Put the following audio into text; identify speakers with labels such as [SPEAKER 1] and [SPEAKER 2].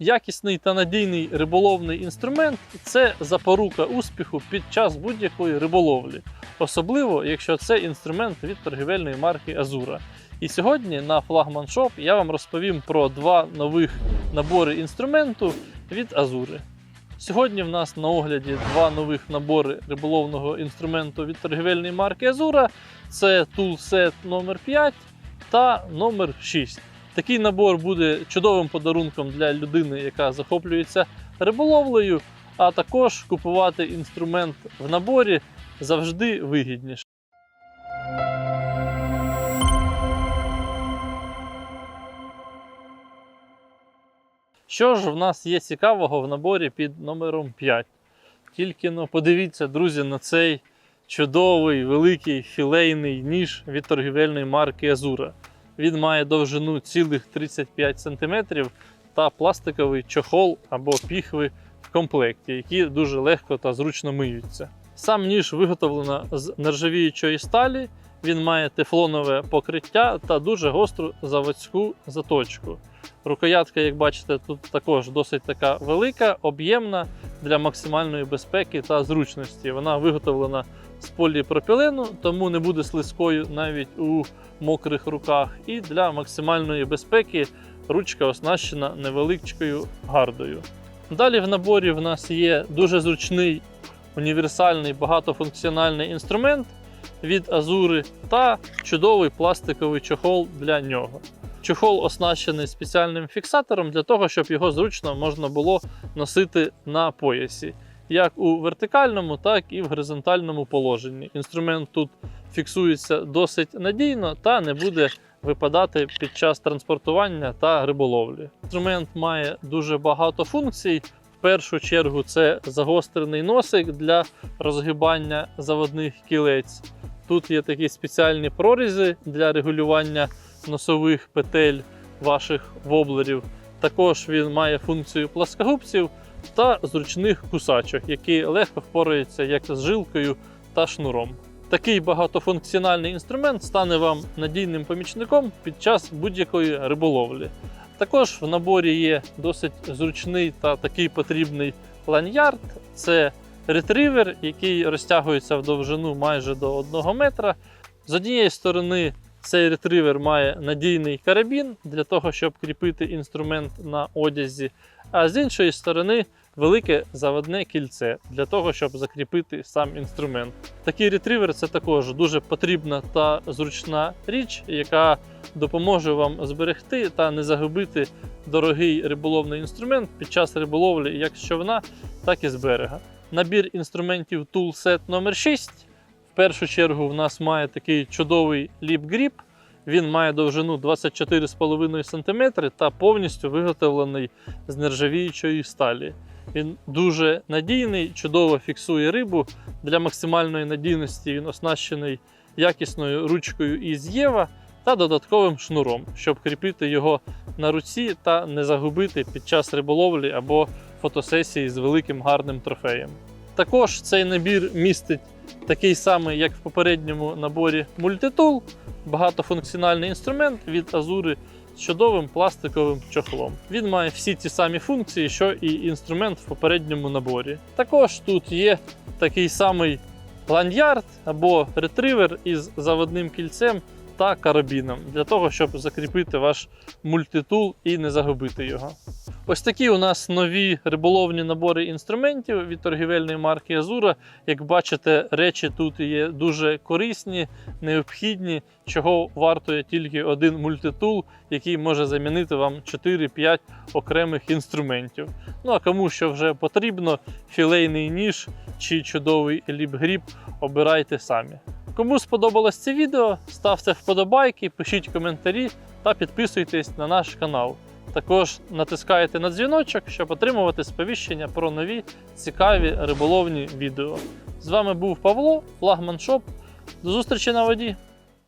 [SPEAKER 1] Якісний та надійний риболовний інструмент це запорука успіху під час будь-якої риболовлі, особливо якщо це інструмент від торгівельної марки Азура. І сьогодні на Flagman Shop я вам розповім про два нових набори інструменту від Азури. Сьогодні в нас на огляді два нових набори риболовного інструменту від торгівельної марки Азура. Це Toolset номер 5 та номер 6. Такий набор буде чудовим подарунком для людини, яка захоплюється риболовлею, а також купувати інструмент в наборі завжди вигідніше. Що ж в нас є цікавого в наборі під номером 5? Тільки ну, подивіться, друзі, на цей чудовий великий філейний ніж від торгівельної марки Азура. Він має довжину цілих 35 см та пластиковий чохол або піхви в комплекті, які дуже легко та зручно миються. Сам ніж виготовлено з нержавіючої сталі. Він має тефлонове покриття та дуже гостру заводську заточку. Рукоятка, як бачите, тут також досить така велика, об'ємна для максимальної безпеки та зручності. Вона виготовлена з поліпропілену, тому не буде слизькою навіть у мокрих руках. І для максимальної безпеки ручка оснащена невеличкою гардою. Далі в наборі в нас є дуже зручний універсальний багатофункціональний інструмент від Азури та чудовий пластиковий чохол для нього. Чохол оснащений спеціальним фіксатором для того, щоб його зручно можна було носити на поясі, як у вертикальному, так і в горизонтальному положенні. Інструмент тут фіксується досить надійно та не буде випадати під час транспортування та риболовлі. Інструмент має дуже багато функцій. В першу чергу це загострений носик для розгибання заводних кілець. Тут є такі спеціальні прорізи для регулювання носових петель ваших воблерів. Також він має функцію пласкогубців та зручних кусачок, які легко впораються як з жилкою та шнуром. Такий багатофункціональний інструмент стане вам надійним помічником під час будь-якої риболовлі. Також в наборі є досить зручний та такий потрібний ланьярд. Це ретривер, який розтягується в довжину майже до 1 метра. З однієї сторони, цей ретривер має надійний карабін для того, щоб кріпити інструмент на одязі, а з іншої сторони велике заводне кільце для того, щоб закріпити сам інструмент. Такий ретривер це також дуже потрібна та зручна річ, яка допоможе вам зберегти та не загубити дорогий риболовний інструмент під час риболовлі як з човна, так і з берега. Набір інструментів Toolset номер 6 В першу чергу в нас має такий чудовий ліп-гріп. Він має довжину 24,5 см та повністю виготовлений з нержавіючої сталі. Він дуже надійний, чудово фіксує рибу. Для максимальної надійності він оснащений якісною ручкою із Єва та додатковим шнуром, щоб кріпити його на руці та не загубити під час риболовлі або фотосесії з великим гарним трофеєм. Також цей набір містить такий самий, як в попередньому наборі мультитул, багатофункціональний інструмент від Азури з чудовим пластиковим чохлом. Він має всі ті самі функції, що і інструмент в попередньому наборі. Також тут є такий самий ланьярд або ретривер із заводним кільцем та карабіном для того, щоб закріпити ваш мультитул і не загубити його. Ось такі у нас нові риболовні набори інструментів від торгівельної марки Азура. Як бачите, речі тут є дуже корисні, необхідні, чого вартує тільки один мультитул, який може замінити вам 4-5 окремих інструментів. Ну а кому що вже потрібно, філейний ніж чи чудовий ліп-гріб, обирайте самі. Кому сподобалось це відео, ставте вподобайки, пишіть коментарі та підписуйтесь на наш канал. Також натискайте на дзвіночок, щоб отримувати сповіщення про нові цікаві риболовні відео. З вами був Павло, флагман Шоп. До зустрічі на воді!